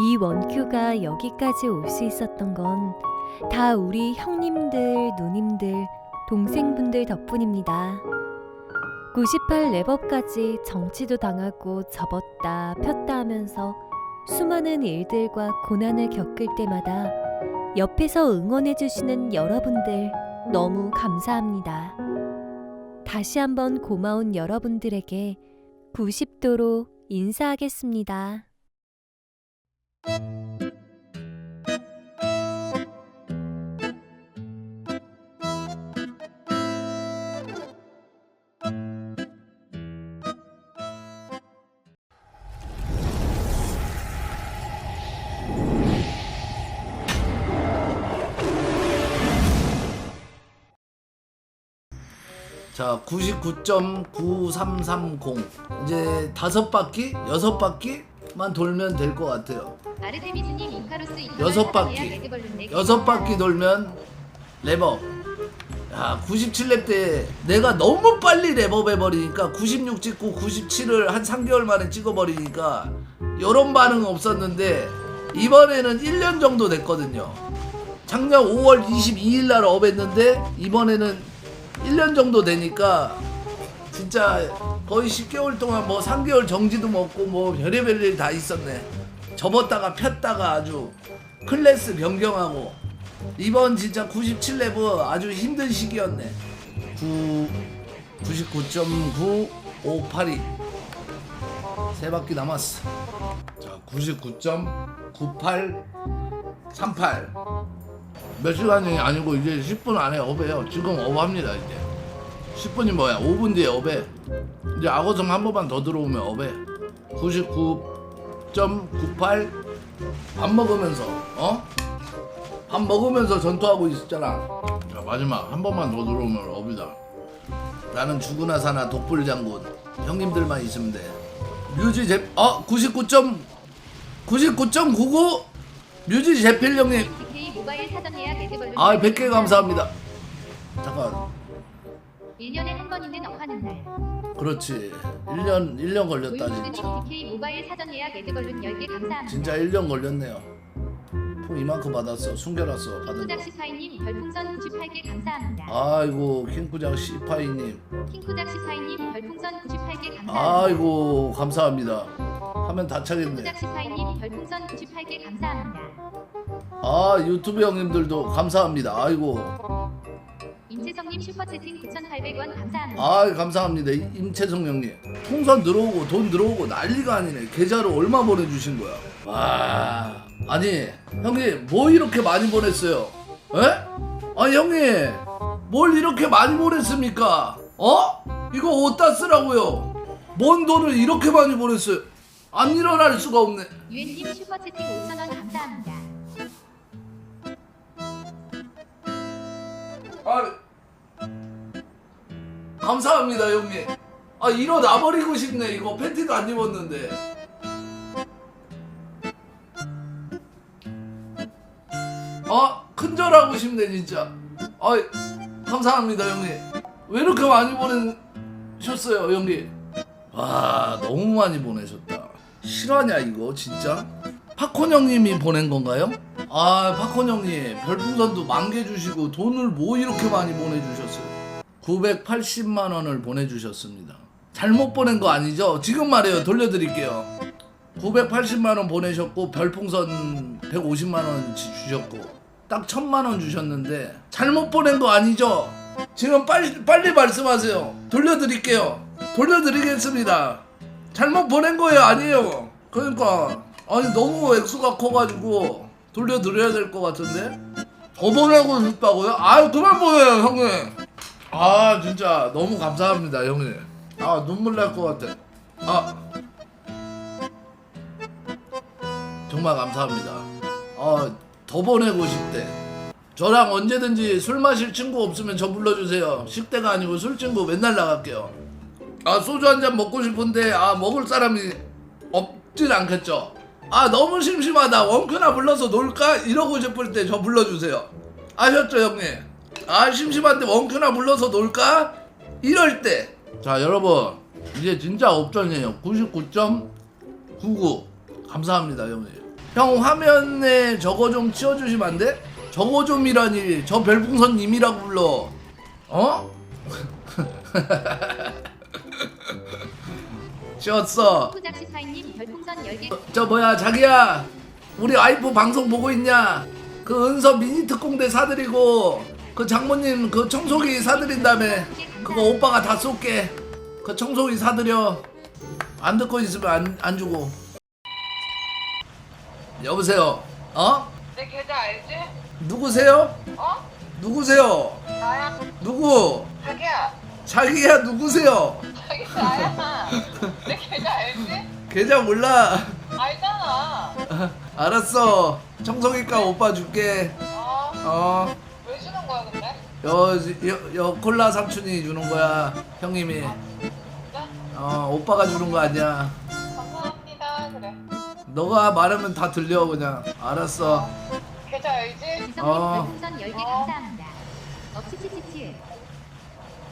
이 원큐가 여기까지 올 수 있었던 건 다 우리 형님들, 누님들, 동생분들 덕분입니다. 98 랩업까지 정치도 당하고 접었다 폈다 하면서 수많은 일들과 고난을 겪을 때마다 옆에서 응원해주시는 여러분들 너무 감사합니다. 다시 한번 고마운 여러분들에게 90도로 인사하겠습니다. 자, 99.9330. 이제 다섯 바퀴, 여섯 바퀴 만 돌면 될 것 같아요. 아르테미스님 인카로스 여섯 바퀴. 레드벌룬 여섯 바퀴 돌면 랩업. 야, 97랩 때 내가 너무 빨리 랩업 해버리니까 96 찍고 97을 한 3개월 만에 찍어버리니까 이런 반응 없었는데 이번에는 1년 정도 됐거든요. 작년 5월 22일 날 업했는데 이번에는 1년 정도 되니까 진짜 거의 10개월 동안 뭐 3개월 정지도 먹고 뭐 별의별 일 다 있었네. 접었다가 폈다가 아주 클래스 변경하고 이번 진짜 97랩은 아주 힘든 시기였네. 9 99.9582. 세 바퀴 남았어. 자, 99.9838. 몇 시간이 아니고 이제 10분 안에 업해요. 지금 업합니다, 이제. 10분이 뭐야? 5분 뒤에 업해. 이제 악어성 한 번만 더 들어오면 업해. 99.98. 밥 먹으면서, 어? 밥 먹으면서 전투하고 있었잖아. 자, 마지막 한 번만 더 들어오면 업이다. 나는 죽으나 사나 독불 장군. 형님들만 있으면 돼. 뮤지 제, 어? 99. 99.99? 뮤지 제필 형님. 아, 100개 감사합니다. 잠깐. 1년에 한 번 있는 어하는 날 그렇지. 1년 1년 걸렸다 진짜. DK 모바일 사전 예약 레드벌룬 10개 감사합니다 진짜 1년 걸렸네요. 폰 이만큼 받았어. 숨겨놨어. 받은 거. 킹쿠작시파이님 별풍선 98개 감사합니다 아이고 킹쿠장 시파이님. 킹쿠작 시파이님 별풍선 98개 감사합니다 아이고 감사합니다. 하면 다 차겠네. 킹쿠작 시파이님 별풍선 98개 감사합니다 아 유튜브 형님들도 감사합니다. 아이고. 임채성님 슈퍼채팅 9,800원 감사합니다 아 감사합니다. 이- 임채성 형님. 통선 들어오고 돈 들어오고 난리가 아니네. 계좌로 얼마 보내주신 거야? 와. 아니 형님 뭐 이렇게 많이 보냈어요? 에? 아니 형님 뭘 이렇게 많이 보냈습니까? 어? 이거 어디다 쓰라고요? 뭔 돈을 이렇게 많이 보냈어요? 안 일어날 수가 없네. 유엔님 슈퍼채팅 5,000원 감사합니다 아, 감사합니다 형님. 아 일어나 버리고 싶네 이거 팬티도 안 입었는데. 아 큰절하고 싶네 진짜. 아 감사합니다 형님. 왜 이렇게 많이 보내셨어요 형님? 와 너무 많이 보내셨다. 실화냐 이거 진짜? 팝콘 형님이 보낸 건가요? 아 팝콘 형님 별풍선도 만개 주시고 돈을 뭐 이렇게 많이 보내주셨어요? 980만 원을 보내주셨습니다. 잘못 보낸 거 아니죠? 지금 말해요. 돌려드릴게요. 980만 원 보내셨고 별풍선 150만 원 지- 주셨고 딱 1000만 원 주셨는데 잘못 보낸 거 아니죠? 지금 빨리 빨리 말씀하세요. 돌려드릴게요. 돌려드리겠습니다. 잘못 보낸 거예요, 아니에요? 그러니까 아니 너무 액수가 커가지고 돌려드려야 될 것 같은데 더 보내고 싶다고요? 아 그만 보내요, 형님. 아 진짜 너무 감사합니다, 형님. 아 눈물 날 것 같아. 아 정말 감사합니다. 아, 더 보내고 싶대. 저랑 언제든지 술 마실 친구 없으면 저 불러주세요. 식대가 아니고 술 친구 맨날 나갈게요. 아, 소주 한 잔 먹고 싶은데, 아, 먹을 사람이 없진 않겠죠. 아, 너무 심심하다. 원크나 불러서 놀까? 이러고 싶을 때 저 불러주세요. 아셨죠, 형님? 아, 심심한데 원크나 불러서 놀까? 이럴 때. 자, 여러분. 이제 진짜 업전이에요. 99.99. 감사합니다, 형님. 형 화면에 저거 좀 치워주시면 안 돼? 저거 좀이라니 저 별풍선 님이라고 불러 어? 치웠어 후작시 사인님 별풍선 10개 저 뭐야 자기야 우리 와이프 방송 보고 있냐 그 은서 미니 특공대 사드리고 그 장모님 그 청소기 사드린 다음에 그거 오빠가 다 쏠게 그 청소기 사드려 안 듣고 있으면 안, 안 주고 여보세요 어? 내 계좌 알지? 누구세요? 어? 누구세요? 나야. 누구? 자기야. 자기야 누구세요? 자기 나야. 내 계좌 알지? 계좌 몰라 알잖아. 알았어 청소기값 오빠 줄게 어? 어? 여, 여, 여 콜라 삼촌이 주는 거야 형님이? 어 오빠가 주는 거 아니야. 감사합니다. 그래. 너가 말하면 다 들려 그냥. 알았어. 계좌 알지? 어. 별풍선 10개 감사합니다. 업치치치치.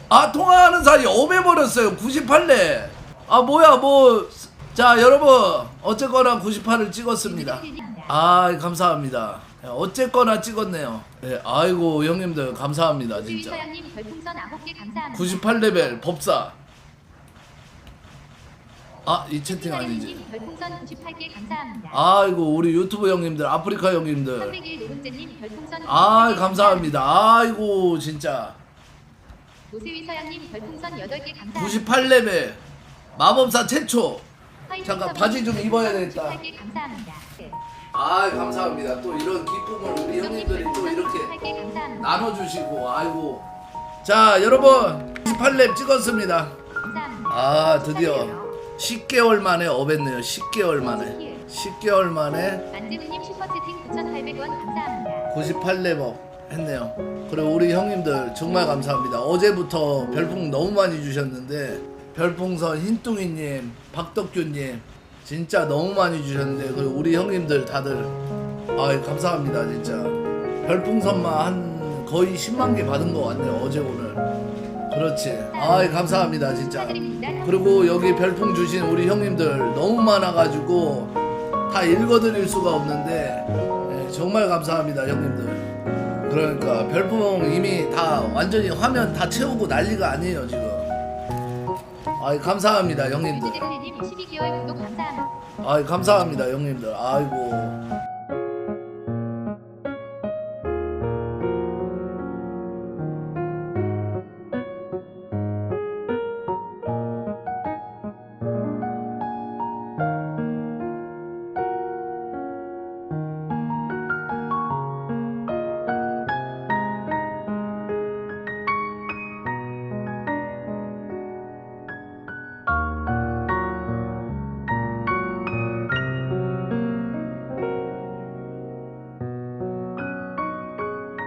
아 통화하는 사이 업해버렸어요 98래 아 뭐야 뭐. 자 여러분 어쨌거나 98을 찍었습니다. 아 감사합니다. 야, 어쨌거나 찍었네요. 네, 아이고 형님들 감사합니다 진짜. 주유서양님 별풍선 9개 감사합니다. 98레벨 법사. 아 이 채팅 아니지? 님 별풍선 98개 감사합니다. 아이고 우리 유튜브 형님들 아프리카 형님들. 301 노른재님 별풍선 아 98개 감사합니다. 아이고 진짜. 노세위 서양님 별풍선 8개 감사합니다. 98레벨. 마법사 최초. 화이트 잠깐, 바지 좀 입어야 되겠다. 98개 감사합니다. 네. 아 감사합니다. 또 이런 기쁨을 우리 형님들이 또 이렇게 98개 감사합니다 나눠주시고 아이고. 자 여러분 98렙 찍었습니다. 아 드디어 10개월 만에 업했네요. 10개월 만에. 10개월 만에 안재훈님 슈퍼채팅 9,800원 감사합니다 98레버 했네요. 그리고 우리 형님들 정말 감사합니다. 어제부터 별풍 너무 많이 주셨는데 별풍선 흰뚱이님, 박덕규님 진짜 너무 많이 주셨는데 그리고 우리 형님들 다들 아 감사합니다 진짜. 별풍선만 한 거의 10만 개 받은 것 같네요 어제 오늘. 그렇지. 아 감사합니다 진짜. 그리고 여기 별풍 주신 우리 형님들 너무 많아가지고 다 읽어드릴 수가 없는데 예, 정말 감사합니다 형님들. 그러니까 별풍 이미 다 완전히 화면 다 채우고 난리가 아니에요 지금 아 감사합니다 형님들 유지대표님 12개월 구독 감사합니다 아 감사합니다 형님들 아이고